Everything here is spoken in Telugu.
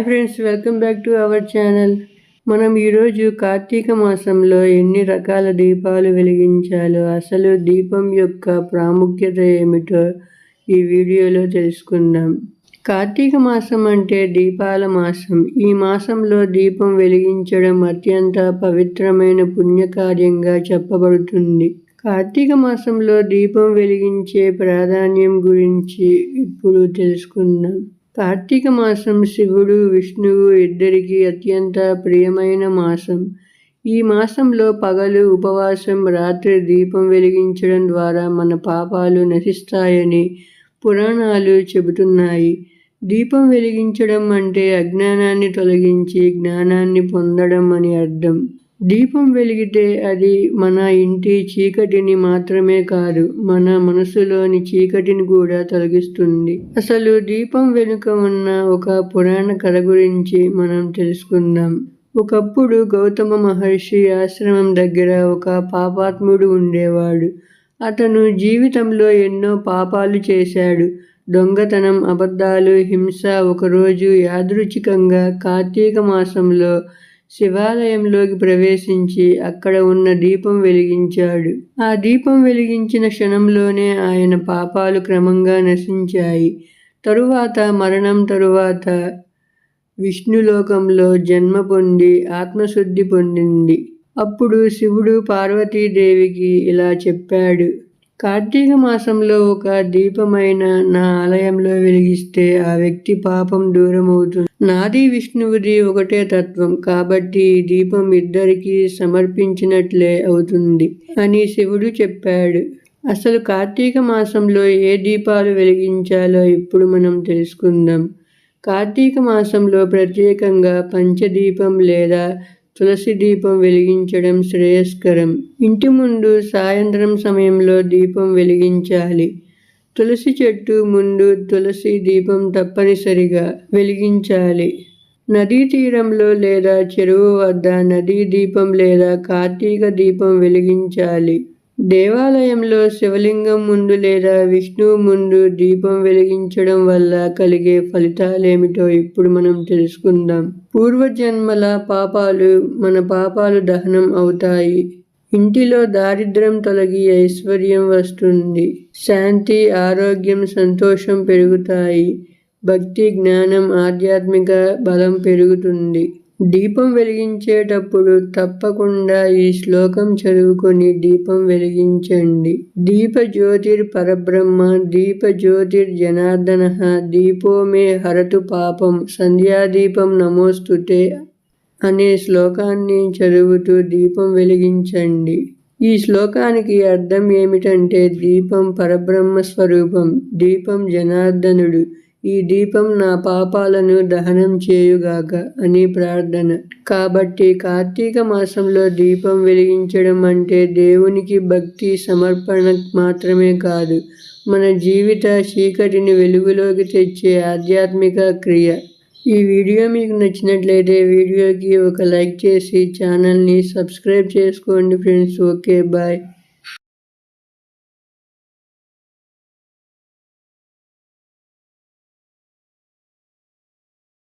Hi friends welcome back to our channel మనం ఈరోజు కార్తీక మాసంలో ఎన్ని రకాల దీపాలు వెలిగించాలో అసలు దీపం యొక్క ప్రాముఖ్యత ఏమిటో ఈ వీడియోలో తెలుసుకుందాం. కార్తీక మాసం అంటే దీపాల మాసం. ఈ మాసంలో దీపం వెలిగించడం అత్యంత పవిత్రమైన పుణ్యకార్యంగా చెప్పబడుతుంది. కార్తీక మాసంలో దీపం వెలిగించే ప్రాధాన్యం గురించి ఇప్పుడు తెలుసుకుందాం. కార్తీక మాసం శివుడు విష్ణువు ఇద్దరికి అత్యంత ప్రియమైన మాసం. ఈ మాసంలో పగలు ఉపవాసం రాత్రి దీపం వెలిగించడం ద్వారా మన పాపాలు నశిస్తాయని పురాణాలు చెబుతున్నాయి. దీపం వెలిగించడం అంటే అజ్ఞానాన్ని తొలగించి జ్ఞానాన్ని పొందడం అని అర్థం. దీపం వెలిగితే అది మన ఇంటి చీకటిని మాత్రమే కాదు మన మనసులోని చీకటిని కూడా తొలగిస్తుంది. అసలు దీపం వెనుక ఉన్న ఒక పురాణ కథ గురించి మనం తెలుసుకుందాం. ఒకప్పుడు గౌతమ మహర్షి ఆశ్రమం దగ్గర ఒక పాపాత్ముడు ఉండేవాడు. అతను జీవితంలో ఎన్నో పాపాలు చేశాడు. దొంగతనం అబద్ధాలు హింస ఒకరోజు యాదృచ్ఛికంగా కార్తీక మాసంలో శివాలయంలోకి ప్రవేశించి అక్కడ ఉన్న దీపం వెలిగించాడు. ఆ దీపం వెలిగించిన క్షణంలోనే ఆయన పాపాలు క్రమంగా నశించాయి. తరువాత మరణం తరువాత విష్ణులోకంలో జన్మ పొంది ఆత్మశుద్ధి పొందింది. అప్పుడు శివుడు పార్వతీదేవికి ఇలా చెప్పాడు కార్తీక మాసంలో ఒక దీపమైన నా ఆలయంలో వెలిగిస్తే ఆ వ్యక్తి పాపం దూరం అవుతుంది నాది విష్ణువుది ఒకటే తత్వం. కాబట్టి దీపం ఇద్దరికి సమర్పించినట్లే అవుతుంది అని శివుడు చెప్పాడు. అసలు కార్తీక మాసంలో ఏ దీపాలు వెలిగించాలో ఇప్పుడు మనం తెలుసుకుందాం. కార్తీక మాసంలో ప్రత్యేకంగా పంచదీపం లేదా తులసి దీపం వెలిగించడం శ్రేయస్కరం. ఇంటి ముందు సాయంత్రం సమయంలో దీపం వెలిగించాలి. తులసి చెట్టు ముందు తులసి దీపం తప్పనిసరిగా వెలిగించాలి. నదీ తీరంలో లేదా చెరువు వద్ద నదీ దీపం లేదా కార్తీక దీపం వెలిగించాలి. దేవాలయంలో శివలింగం ముందు లేదా విష్ణువు ముందు దీపం వెలిగించడం వల్ల కలిగే ఫలితాలేమిటో ఇప్పుడు మనం తెలుసుకుందాం. పూర్వజన్మల పాపాలు మన పాపాలు దహనం అవుతాయి. ఇంటిలో దారిద్ర్యం తొలగి ఐశ్వర్యం వస్తుంది. శాంతి ఆరోగ్యం సంతోషం పెరుగుతాయి. భక్తి జ్ఞానం ఆధ్యాత్మిక బలం పెరుగుతుంది. దీపం వెలిగించేటప్పుడు తప్పకుండా ఈ శ్లోకం చదువుకొని దీపం వెలిగించండి. దీప జ్యోతిర్ పరబ్రహ్మ దీప జ్యోతిర్ జనార్దన దీపో మే హరతు పాపం సంధ్యాదీపం నమోస్తుతే అనే శ్లోకాన్ని చదువుతూ దీపం వెలిగించండి. ఈ శ్లోకానికి అర్థం ఏమిటంటే దీపం పరబ్రహ్మ స్వరూపం దీపం జనార్దనుడు. ఈ దీపం నా పాపాలను దహనం చేయుగాక అని ప్రార్థన. కాబట్టి కార్తీక మాసంలో దీపం వెలిగించడం అంటే దేవునికి భక్తి సమర్పణ మాత్రమే కాదు మన జీవిత చీకటిని వెలుగులోకి తెచ్చే ఆధ్యాత్మిక క్రియ. ఈ వీడియో మీకు నచ్చినట్లయితే వీడియోకి ఒక లైక్ చేసి ఛానల్ని సబ్స్క్రైబ్ చేసుకోండి ఫ్రెండ్స్. Okay bye.